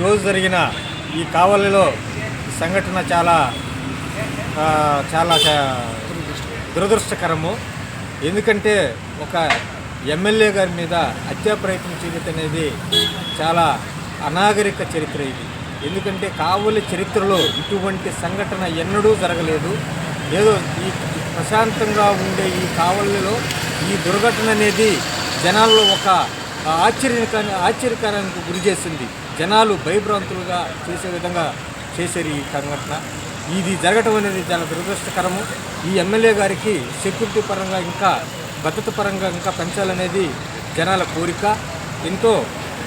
ఈరోజు జరిగిన ఈ కావలిలో సంఘటన చాలా చాలా దురదృష్టకరము. ఎందుకంటే ఒక ఎమ్మెల్యే గారి మీద హత్యా ప్రయత్నం చేయడం అనేది చాలా అనాగరిక చరిత్ర ఇది. ఎందుకంటే కావలి చరిత్రలో ఇటువంటి సంఘటన ఎన్నడూ జరగలేదు. ఏదో ఈ ప్రశాంతంగా ఉండే ఈ కావలిలో ఈ దుర్ఘటన అనేది జనాల్లో ఒక ఆశ్చర్యకాన్ని ఆశ్చర్యకరానికి గురి చేసింది. జనాలు భయభ్రాంతులుగా చేసే విధంగా చేశారు ఈ సంఘటన. ఇది జరగటం అనేది చాలా దురదృష్టకరము. ఈ ఎమ్మెల్యే గారికి సెక్యూరిటీ పరంగా ఇంకా భద్రత పరంగా ఇంకా పెంచాలనేది జనాల కోరిక. ఎంతో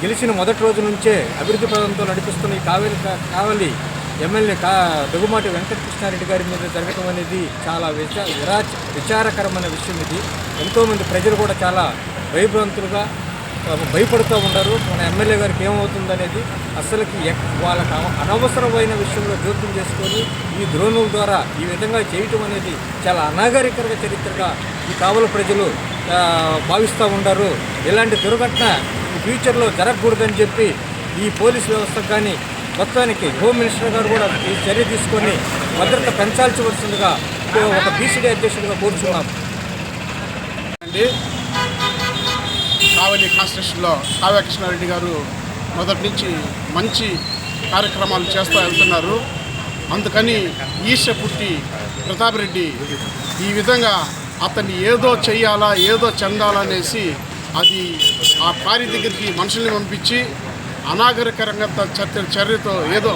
గెలిచిన మొదటి రోజు నుంచే అభివృద్ధి పదంతో నడిపిస్తున్న ఈ కావేరి కావలి ఎమ్మెల్యే కా దగ్గుమాటి వెంకటకృష్ణారెడ్డి గారి మీద జరగటం అనేది చాలా విచా విరా విచారకరమైన విషయం ఇది. ఎంతోమంది ప్రజలు కూడా చాలా భయభ్రాంతులుగా భయపడుతూ ఉంటారు మన ఎమ్మెల్యే గారికి ఏమవుతుందనేది అసలుకి వాళ్ళకి అనవసరమైన విషయంలో జోక్యం చేసుకొని ఈ ద్రోణుల ద్వారా ఈ విధంగా చేయటం అనేది చాలా అనాగరికరమైన చరిత్రగా ఈ కావల ప్రజలు భావిస్తూ ఉంటారు ఇలాంటి దుర్ఘటన ఫ్యూచర్లో జరగకూడదని చెప్పి ఈ పోలీస్ వ్యవస్థ కానీ మొత్తానికి హోమ్ మినిస్టర్ గారు కూడా ఈ చర్య తీసుకొని భద్రత పెంచాల్సి వస్తుందిగా. ఒక బీసీడీ అధ్యక్షుడిగా కోరుచున్నాం. అండి కావలి కాన్స్టిట్యూషన్లో కావ్య కృష్ణారెడ్డి గారు మొదటి నుంచి మంచి కార్యక్రమాలు చేస్తూ వెళ్తున్నారు. అందుకని ఈశ పుట్టి ప్రతాప్ రెడ్డి ఈ విధంగా అతన్ని ఏదో చేయాలా ఏదో చెందాలనేసి అది ఆ పారి దగ్గరికి మనుషుల్ని పంపించి అనాగరికరంగా చర్య చర్యతో ఏదో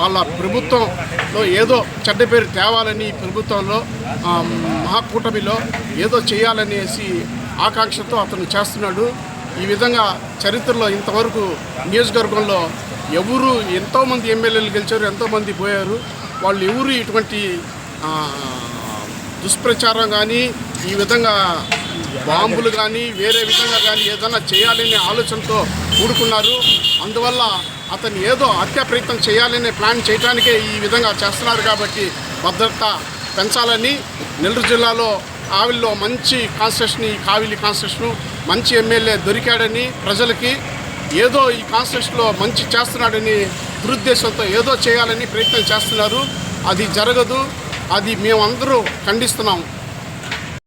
వాళ్ళ ప్రభుత్వంలో ఏదో చెడ్డ పేరు తేవాలని ప్రభుత్వంలో మహాకూటమిలో ఏదో చేయాలనేసి ఆకాంక్షతో అతను చేస్తున్నాడు. ఈ విధంగా చరిత్రలో ఇంతవరకు నియోజకవర్గంలో ఎవరు ఎంతోమంది ఎమ్మెల్యేలు గెలిచారు ఎంతోమంది పోయారు వాళ్ళు ఎవరు ఇటువంటి దుష్ప్రచారం కానీ ఈ విధంగా బాంబులు కానీ వేరే విధంగా కానీ ఏదైనా చేయాలనే ఆలోచనతో కూడుకున్నారు. అందువల్ల అతను ఏదో హత్యా ప్రయత్నం చేయాలనే ప్లాన్ చేయడానికే ఈ విధంగా చేస్తున్నారు కాబట్టి భద్రత పెంచాలని నెల్లూరు జిల్లాలో కావిలిలో మంచి కాన్స్టిట్యూషన్ ఈ కావిలి కాన్స్టిట్యూషన్ మంచి ఎమ్మెల్యే దొరికాడని ప్రజలకి ఏదో ఈ కాన్స్టిట్యూషన్లో మంచి చేస్తున్నాడని దురుద్దేశంతో ఏదో చేయాలని ప్రయత్నం చేస్తున్నారు. అది జరగదు. అది మేమందరూ ఖండిస్తున్నాం.